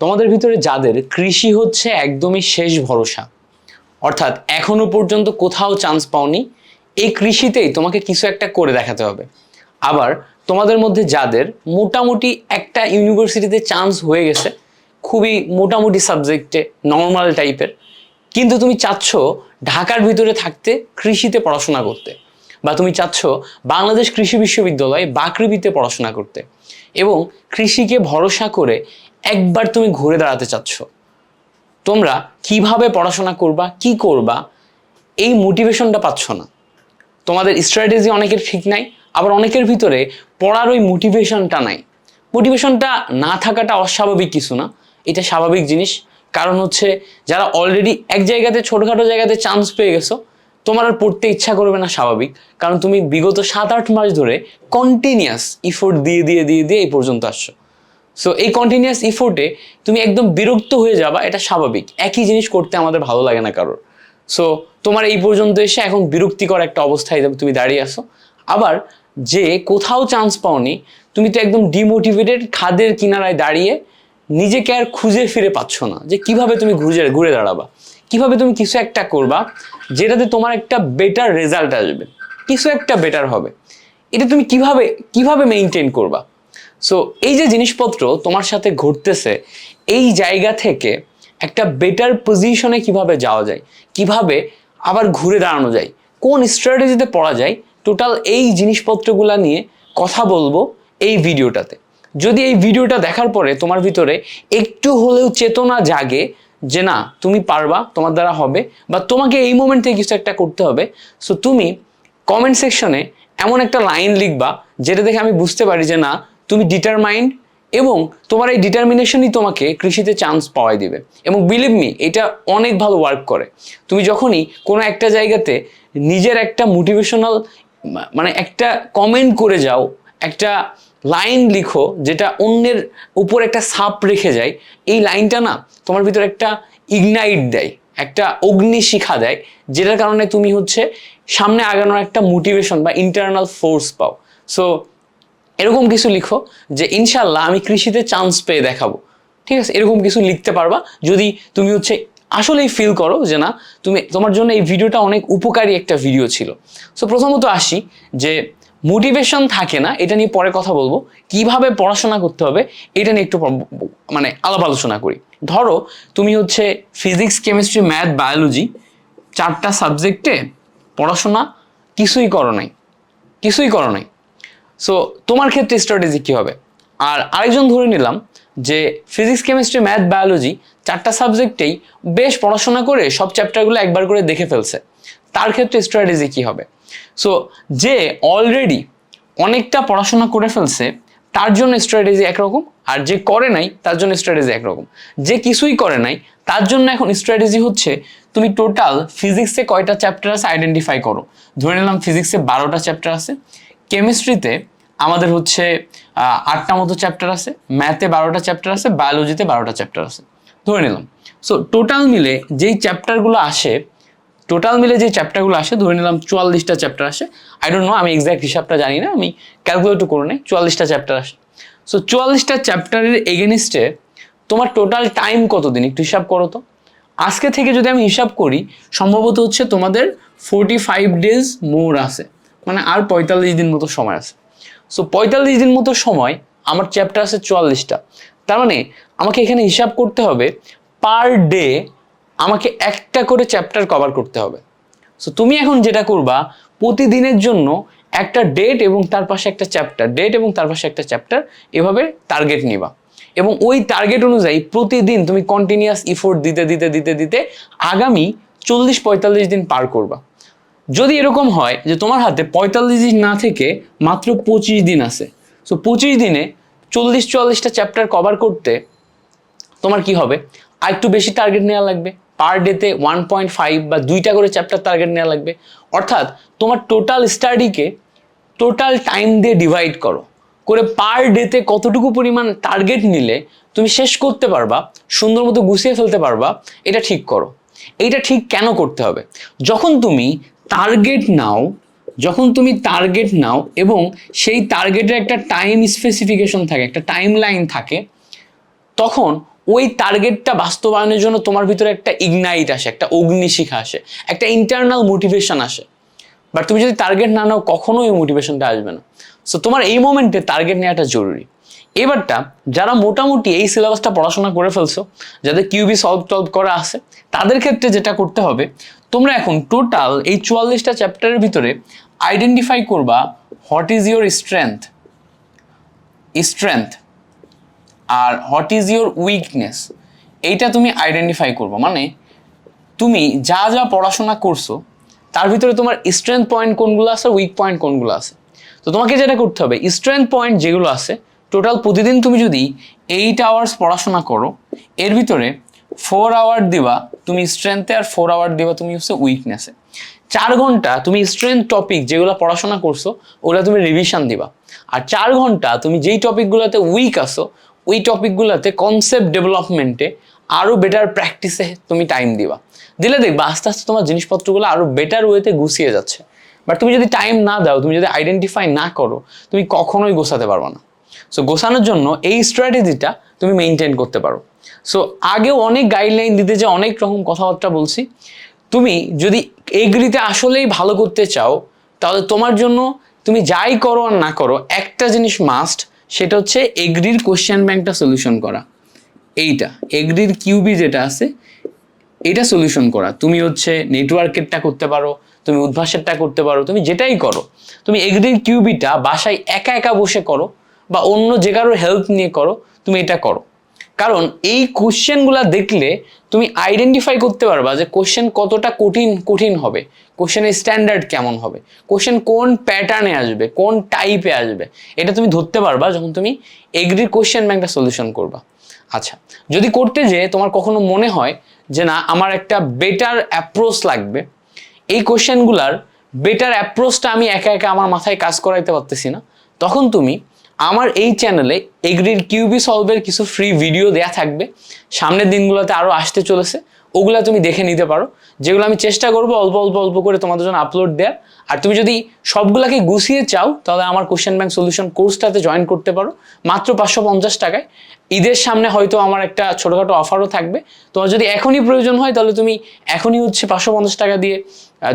তোমাদের ভিতরে যাদের কৃষি হচ্ছে একদমই শেষ ভরসা, অর্থাৎ এখনও পর্যন্ত কোথাও চান্স পাওনি, এই কৃষিতেই তোমাকে কিছু একটা করে দেখাতে হবে। আবার তোমাদের মধ্যে যাদের মোটামুটি একটা ইউনিভার্সিটিতে চান্স হয়ে গেছে, খুবই মোটামুটি সাবজেক্টে নর্মাল টাইপের কিন্তু তুমি চাচ্ছ ঢাকার ভিতরে থাকতে কৃষিতে পড়াশোনা করতে বা তুমি চাচ্ছ বাংলাদেশ কৃষি বিশ্ববিদ্যালয়ে বাকৃবিতে পড়াশোনা করতে। এবং কৃষিকে ভরসা করে একবার তুমি ঘুরে দাঁড়াতে চাচ্ছ। তোমরা কীভাবে পড়াশোনা করবা, কি করবা, এই মোটিভেশনটা পাচ্ছ না। তোমাদের স্ট্র্যাটেজি অনেকের ঠিক নাই, আবার অনেকের ভিতরে পড়ার ওই মোটিভেশনটা নাই। মোটিভেশনটা না থাকাটা অস্বাভাবিক কিছু না, এটা স্বাভাবিক জিনিস। কারণ হচ্ছে, যারা অলরেডি এক জায়গাতে, ছোটোখাটো জায়গাতে চান্স পেয়ে গেছো, তোমার আর পড়তে ইচ্ছা করবে না স্বাভাবিক। কারণ তুমি বিগত সাত, আট মাস ধরে কন্টিনিউয়াস ইফোর্ট দিয়ে দিয়ে দিয়ে দিয়ে এই পর্যন্ত আসছো। সো এই কন্টিনিউয়াস ইফোর্টে তুমি একদম বিরক্ত হয়ে যাবা, এটা স্বাভাবিক। একই জিনিস করতে আমাদের ভালো লাগে না কারোর। সো তোমার এই পর্যন্ত এসে এখন বিরক্তিকর একটা অবস্থায় তুমি দাঁড়িয়ে আসো আবার যে কোথাও চান্স পাওনি, তুমি তো একদম ডিমোটিভেটেড খাদের কিনারায় দাঁড়িয়ে নিজেকে আর খুঁজে ফিরে পাচ্ছ না, যে কীভাবে তুমি ঘুরে ঘুরে দাঁড়াবা। কীভাবে তুমি কিছু একটা করবা, যেটাতে তোমার একটা বেটার রেজাল্ট আসবে। কিছু একটা বেটার হবে। এটা তুমি কীভাবে কীভাবে মেনটেন করবা? সো এই যে জিনিসপত্র তোমার সাথে ঘটতেছে এই জায়গা থেকে একটা বেটার পজিশনে কীভাবে যাওয়া যায়? কীভাবে আবার ঘুরে দাঁড়ানো যায়? কোন স্ট্র্যাটেজিতে পড়া যায়? টোটাল এই জিনিসপত্রগুলো নিয়ে কথা বলব এই ভিডিওটাতে। যদি এই ভিডিওটা দেখার পরে তোমার ভিতরে একটু হলেও চেতনা জাগে যে না, তুমি পারবা, তোমার দ্বারা হবে, বা তোমাকে এই মোমেন্ট থেকে কিছু একটা করতে হবে সো তুমি কমেন্ট সেকশনে এমন একটা লাইন লিখবা, যেটা দেখে আমি বুঝতে পারি যে না তুমি ডিটারমাইন্ড এবং তোমার এই ডিটারমিনেশনই তোমাকে কৃষিতে চান্স পাওয়াই দিবে। এবং বিলিভ মি এটা অনেক ভালো ওয়ার্ক করে। তুমি যখনই কোনো একটা জায়গাতে নিজের একটা মোটিভেশনাল মানে একটা কমেন্ট করে যাও, একটা লাইন লিখো, যেটা অন্যের উপর একটা সাপ রেখে যায়, এই লাইনটা না তোমার ভিতরে একটা ইগনাইট দেয়, একটা অগ্নি শিখা দেয়, যেটার কারণে তুমি হচ্ছে সামনে আগানোর একটা মোটিভেশন বা ইন্টারনাল ফোর্স পাও। সো এরকম কিছু লিখো যে ইনশাল্লাহ আমি কৃষিতে চান্স পেয়ে দেখাবো। ঠিক আছে? এরকম কিছু লিখতে পারবা। যদি তুমি হচ্ছে আসলেই ফিল করো যে না, তুমি, তোমার জন্য এই ভিডিওটা অনেক উপকারী একটা ভিডিও ছিল। সো প্রথমত আসি যে মোটিভেশন থাকে না, এটা নিয়ে পরে কথা বলব। কীভাবে পড়াশোনা করতে হবে, এটা নিয়ে একটু মানে আলাপ আলোচনা করি। ধরো, তুমি হচ্ছে ফিজিক্স কেমিস্ট্রি ম্যাথ বায়োলজি চারটা সাবজেক্টে পড়াশোনা কিছুই করো নাই। কিছুই করো নাই। সো তোমার ক্ষেত্রে স্ট্র্যাটেজি কী হবে? আর আরেকজন ধরে নিলাম যে ফিজিক্স কেমিস্ট্রি ম্যাথ বায়োলজি চারটা সাবজেক্টেই বেশ পড়াশোনা করে সব চ্যাপ্টারগুলো একবার করে দেখে ফেলছে। তার ক্ষেত্রে স্ট্র্যাটেজি কী হবে? সো যে অলরেডি অনেকটা পড়াশোনা করে ফেলছে, তার জন্য স্ট্র্যাটেজি একরকম, আর যে করে নাই, তার জন্য স্ট্র্যাটেজি একরকম। যে কিছুই করে নাই, তার জন্য এখন স্ট্র্যাটেজি হচ্ছে, তুমি টোটাল ফিজিক্সে কয়টা চ্যাপ্টার আছে আইডেন্টিফাই করো? ধরে নিলাম ফিজিক্সে বারোটা চ্যাপ্টার আছে কেমিস্ট্রিতে আমাদের হচ্ছে আটটা মতো চ্যাপ্টার আছে ম্যাথে বারোটা চ্যাপ্টার আছে বায়োলজিতে বারোটা চ্যাপ্টার আছে। ধরে নিলাম। সো টোটাল মিলে যেই চ্যাপ্টারগুলো আসে টোটাল মিলে যে চ্যাপ্টারগুলো আসে, ধরে নিলাম চুয়াল্লিশটা চ্যাপ্টার আসে। আই ডোন্ট নো আমি এক্স্যাক্ট হিসাবটা জানি না, আমি ক্যালকুলেটও করে নেই, চুয়াল্লিশটা চ্যাপ্টার আসে। সো চুয়াল্লিশটা চ্যাপ্টারের এগেনিস্টে তোমার টোটাল টাইম কতদিন? একটু হিসাব করো তো। আজকে থেকে যদি আমি হিসাব করি, সম্ভবত হচ্ছে তোমাদের ফোরটি ফাইভ ডেজ মোর আছে। মানে আর পঁয়তাল্লিশ দিন মতো সময় আছে। সো পঁয়তাল্লিশ দিন মতো সময় আমার চ্যাপ্টার আছে চুয়াল্লিশটা। তার মানে আমাকে এখানে হিসাব করতে হবে পার ডে আমাকে একটা করে চ্যাপ্টার কভার করতে হবে। সো তুমি এখন যেটা করবা, প্রতিদিনের জন্য একটা ডেট এবং তার পাশে একটা চ্যাপ্টার ডেট এবং তার পাশে একটা চ্যাপ্টার এভাবে টার্গেট নিবা। এবং ওই টার্গেট অনুযায়ী প্রতিদিন তুমি কন্টিনিউয়াস ইফোর্ট দিতে দিতে দিতে দিতে আগামী চল্লিশ পঁয়তাল্লিশ দিন পার করবা। যদি এরকম হয় যে তোমার হাতে পঁয়তাল্লিশ দিন না থেকে মাত্র পঁচিশ দিন আছে সো পঁচিশ দিনে চল্লিশ চুয়াল্লিশটা চ্যাপ্টার কভার করতে তোমার কি হবে? আর একটু বেশি টার্গেট নেওয়া লাগবে। পার ডেতে ওয়ান পয়েন্ট ফাইভ বা দুইটা করে চ্যাপ্টার টার্গেট নেওয়া লাগবে। অর্থাৎ তোমার টোটাল স্টাডিকে টোটাল টাইম দিয়ে ডিভাইড করো। করে পার ডেতে কতটুকু পরিমাণ টার্গেট নিলে তুমি শেষ করতে পারবা, সুন্দর মতো গুছিয়ে ফেলতে পারবা, এটা ঠিক করো। এইটা ঠিক কেন করতে হবে? যখন তুমি টার্গেট নাও, যখন তুমি টার্গেট নাও এবং সেই টার্গেটের একটা টাইম স্পেসিফিকেশন থাকে, একটা টাইম লাইন থাকে, তখন ওই টার্গেটটা বাস্তবায়নের জন্য তোমার ভিতরে একটা ইগনাইট আসে, একটা অগ্নিশিখা আসে, একটা ইন্টারনাল মোটিভেশন আসে। বাট তুমি যদি টার্গেট না নাও, কখনোই ওই মোটিভেশনটা আসবে না। সো তোমার এই মোমেন্টে টার্গেট নেওয়াটা জরুরি। এবারটা, যারা মোটামুটি এই সিলেবাসটা পড়াশোনা করে ফেলছো, যাদের কিউবি সলভ টলভ করা আছে, তাদের ক্ষেত্রে যেটা করতে হবে তোমরা এখন টোটাল এই চুয়াল্লিশটা চ্যাপ্টারের ভিতরে আইডেন্টিফাই করবা what is your strength strength R what is your weakness এইটা তুমি আইডেন্টিফাই করব। মানে তুমি যা যা পড়াশোনা করছ, তার ভিতরে তোমার স্ট্রেংথ পয়েন্ট কোনগুলো আছে উইক পয়েন্ট কোনগুলো আছে। তো তোমাকে যেটা করতে হবে স্ট্রেংথ পয়েন্ট যেগুলো আছে টোটাল প্রতিদিন তুমি যদি এইট আওয়ার্স পড়াশোনা করো, এর ভিতরে ফোর আওয়ার দিবা, তুমি স্ট্রেংথে আর ফোর আওয়ার দিবা, তুমি হচ্ছে উইকনেসে চার ঘণ্টা তুমি স্ট্রেংথ টপিক যেগুলো পড়াশোনা করছ, ওগুলো তুমি রিভিশন দিবা। আর চার ঘণ্টা তুমি যেই টপিকগুলোতে উইক আসো ওই টপিকগুলোতে কনসেপ্ট ডেভেলপমেন্টে আরও বেটার প্র্যাকটিসে তুমি টাইম দিবা। দিলে দেখবা আস্তে আস্তে তোমার জিনিসপত্রগুলো আরও বেটার ওয়েতে গুছিয়ে যাচ্ছে। বাট তুমি যদি টাইম না দাও, তুমি যদি আইডেন্টিফাই না করো, তুমি কখনোই গোছাতে পারবে না। সো গোছানোর জন্য এই স্ট্র্যাটেজিটা তুমি মেনটেন করতে পারো। সো আগেও অনেক গাইডলাইন দিতে যে অনেক রকম কথাবার্তা বলছি। তুমি যদি এগ্রিতে আসলেই ভালো করতে চাও, তাহলে তোমার জন্য তুমি যাই করো আর না করো, একটা জিনিস মাস্ট সেটা হচ্ছে এগ্রির কোশ্চেন ব্যাংকটা সলিউশন করা। এইটা, এগ্রির কিউবি যেটা আছে, এটা সলিউশন করা। তুমি হচ্ছে নেটওয়ার্কেরটা করতে পারো, তুমি উদ্ভাসেরটা করতে পারো, তুমি যেটাই করো। তুমি এগ্রির কিউবিটা বাসায় একা একা বসে করো বা অন্য যে কারোর হেল্প নিয়ে করো, তুমি এটা করো। কারণ এই কোশ্চেনগুলো দেখলে তুমি আইডেন্টিফাই করতে পারবা যে কোশ্চেন কতটা কঠিন কঠিন হবে। কোশ্চেনের স্ট্যান্ডার্ড কেমন হবে? কোশ্চেন কোন প্যাটার্নে আসবে? কোন টাইপে আসবে? এটা তুমি ধরতে পারবা যখন তুমি এগ্রির কোশ্চেন ব্যাংকটা সলিউশন করবা। আচ্ছা যদি করতে যে তোমার কখনো মনে হয় যে না, আমার একটা বেটার অ্যাপ্রোচ লাগবে, এই কোশ্চেনগুলার বেটার অ্যাপ্রোচটা আমি একা একা আমার মাথায় কাজ করাইতে পারতেছি না, তখন তুমি আমার এই চ্যানেলে এগ্রির কিউবি সলভের কিছু ফ্রি ভিডিও দেয়া থাকবে। সামনের দিনগুলোতে আরও আসতে চলেছে। ওগুলা তুমি দেখে নিতে পারো। যেগুলো আমি চেষ্টা করব অল্প অল্প অল্প করে তোমাদের জন্য আপলোড দেওয়ার আর তুমি যদি সবগুলাকে গুছিয়ে চাও, তাহলে আমার কোশ্চেন ব্যাংক সলিউশন কোর্সটাতে জয়েন করতে পারো। মাত্র পাঁচশো পঞ্চাশ টাকায়। ঈদের সামনে হয়তো আমার একটা ছোটোখাটো অফারও থাকবে। তোমার যদি এখনই প্রয়োজন হয়, তাহলে তুমি এখনই হচ্ছে পাঁচশো পঞ্চাশ টাকা দিয়ে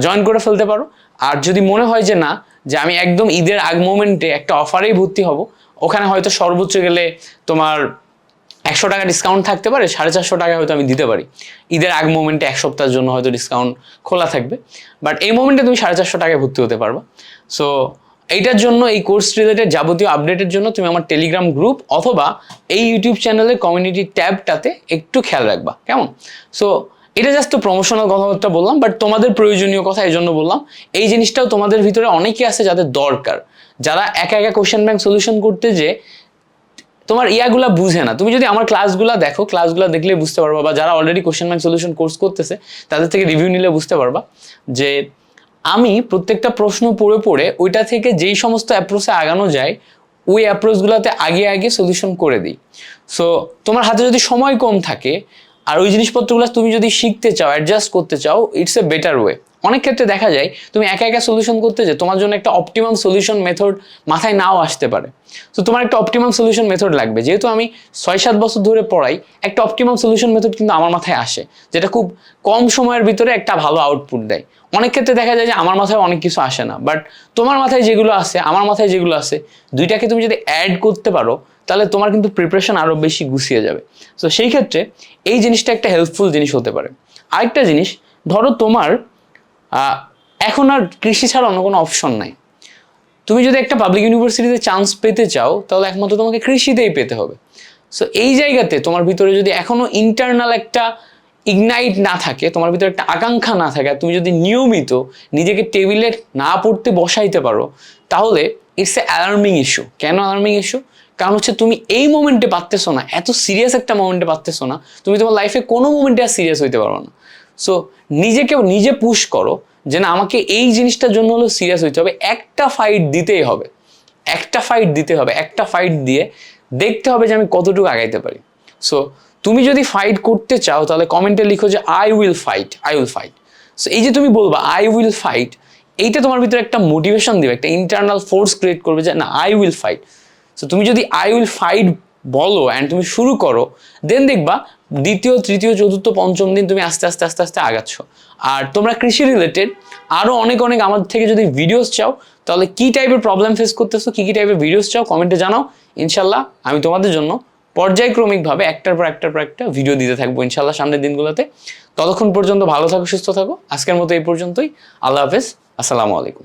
জয়েন করে ফেলতে পারো। আর যদি মনে হয় যে না, যে আমি একদম ঈদের আগ মোমেন্টে একটা অফারেই ভর্তি হব, ওখানে হয়তো সর্বোচ্চ গেলে তোমার একশো টাকা ডিসকাউন্ট থাকতে পারে, সাড়ে চারশো টাকা হয়তো আমি দিতে পারি। ঈদের আগ মোমেন্টে এক সপ্তাহের জন্য হয়তো ডিসকাউন্ট খোলা থাকবে। বাট এই মোমেন্টে তুমি সাড়ে চারশো টাকায় ভর্তি হতে পারবা। সো এইটার জন্য, এই কোর্স রিলেটেড যাবতীয় আপডেটের জন্য তুমি আমার টেলিগ্রাম গ্রুপ অথবা এই ইউটিউব চ্যানেলের কমিউনিটি ট্যাবটাতে একটু খেয়াল রাখবা। কেমন? সো এটা জাস্ট তো প্রমোশনাল কথাবার্তা বললাম বাট তোমাদের প্রয়োজনীয় কথা এই জন্য বললাম। এই জিনিসটাও তোমাদের ভিতরে অনেকে আছে যাদের দরকার। যারা একা একা কোশ্চেন ব্যাংক সলিউশন করতে যে তোমার ইয়াগুলা বুঝে না। তুমি যদি আমার ক্লাসগুলো দেখো ক্লাসগুলো দেখলে বুঝতে পারবা, বা যারা already question bank solution course করতেছে, তাদের থেকে রিভিউ নিলে বুঝতে পারবা যে আমি প্রত্যেকটা প্রশ্ন পড়ে পড়ে ওইটা থেকে যেই সমস্ত অ্যাপ্রোচে আগানো যায়, ওই অ্যাপ্রোচগুলোতে আগে আগে সলিউশন করে দিই। সো তোমার হাতে যদি সময় কম থাকে আর ওই জিনিসপত্রগুলো তুমি যদি শিখতে চাও অ্যাডজাস্ট করতে চাও ইটস এ বেটার ওয়ে অনেক ক্ষেত্রে দেখা যায়, তুমি একা একা সলিউশন করতে যে তোমার জন্য একটা অপটিমাম সলিউশন মেথড মাথায় নাও আসতে পারে। তো তোমার একটা অপটিমাম সলিউশন মেথড লাগবে। যেহেতু আমি ছয় সাত বছর ধরে পড়াই, একটা অপটিমাম সলিউশন মেথড কিন্তু আমার মাথায় আসে, যেটা খুব কম সময়ের ভিতরে একটা ভালো আউটপুট দেয়। অনেক ক্ষেত্রে দেখা যায় যে আমার মাথায় অনেক কিছু আসে না বাট তোমার মাথায় যেগুলো আছে, আমার মাথায় যেগুলো আছে, দুইটাকে তুমি যদি অ্যাড করতে পারো তাহলে তোমার কিন্তু প্রিপারেশন আরও বেশি গুছিয়ে যাবে। তো সেই ক্ষেত্রে এই জিনিসটা একটা হেল্পফুল জিনিস হতে পারে। আরেকটা জিনিস, ধরো তোমার এখন আর কৃষি ছাড়া অন্য কোনো অপশন নাই। তুমি যদি একটা পাবলিক ইউনিভার্সিটিতে চান্স পেতে চাও, তাহলে একমাত্র তোমাকে কৃষিতেই পেতে হবে। সো এই জায়গাতে তোমার ভিতরে যদি এখনও ইন্টারনাল একটা ইগনাইট না থাকে, তোমার ভিতরে একটা আকাঙ্ক্ষা না থাকে তুমি যদি নিয়মিত নিজেকে টেবিলে না পড়তে বসাইতে পারো, তাহলে ইটস এ অ্যালার্মিং ইস্যু কেন অ্যালার্মিং ইস্যু কারণ হচ্ছে তুমি এই মোমেন্টে পারতেছো না, এত সিরিয়াস একটা মোমেন্টে পারতেছো না, তুমি তোমার লাইফে কোনো মোমেন্টে আর সিরিয়াস হইতে পারো না। সো নিজেকে নিজে পুশ করো যে না, আমাকে এই জিনিসটার জন্য হলো সিরিয়াস হইতে হবে। একটা ফাইট দিতেই হবে। একটা ফাইট দিতে হবে। একটা ফাইট দিয়ে দেখতে হবে যে আমি কতটুকু আগাইতে পারি। সো তুমি যদি ফাইট করতে চাও, তাহলে কমেন্টে লিখো যে I will fight I will fight so এই যে তুমি বলবা আই উইল ফাইট এইটা তোমার ভিতরে একটা মোটিভেশন দিবে, একটা ইন্টারনাল ফোর্স ক্রিয়েট করবে যে, না আই উইল ফাইট সো তুমি যদি আই উইল ফাইট বলো অ্যান্ড তুমি শুরু করো দেন দেখবা দ্বিতীয়, তৃতীয়, চতুর্থ, পঞ্চম দিন তুমি আস্তে আস্তে আস্তে আস্তে আগাচ্ছ। আর তোমরা কৃষি রিলেটেড আরও অনেক অনেক আমাদের থেকে যদি ভিডিওস চাও, তাহলে কী টাইপের প্রবলেম ফেস করতেছো, কী কী টাইপের ভিডিওস চাও কমেন্টে জানাও। ইনশাল্লাহ আমি তোমাদের জন্য পর্যায়ক্রমিকভাবে একটার পর একটার পর একটা ভিডিও দিতে থাকব ইনশাল্লাহ সামনের দিনগুলোতে। ততক্ষণ পর্যন্ত ভালো থাকো, সুস্থ থাকো। আজকের মতো এই পর্যন্তই। আল্লাহ হাফেজ। আসসালামু আলাইকুম।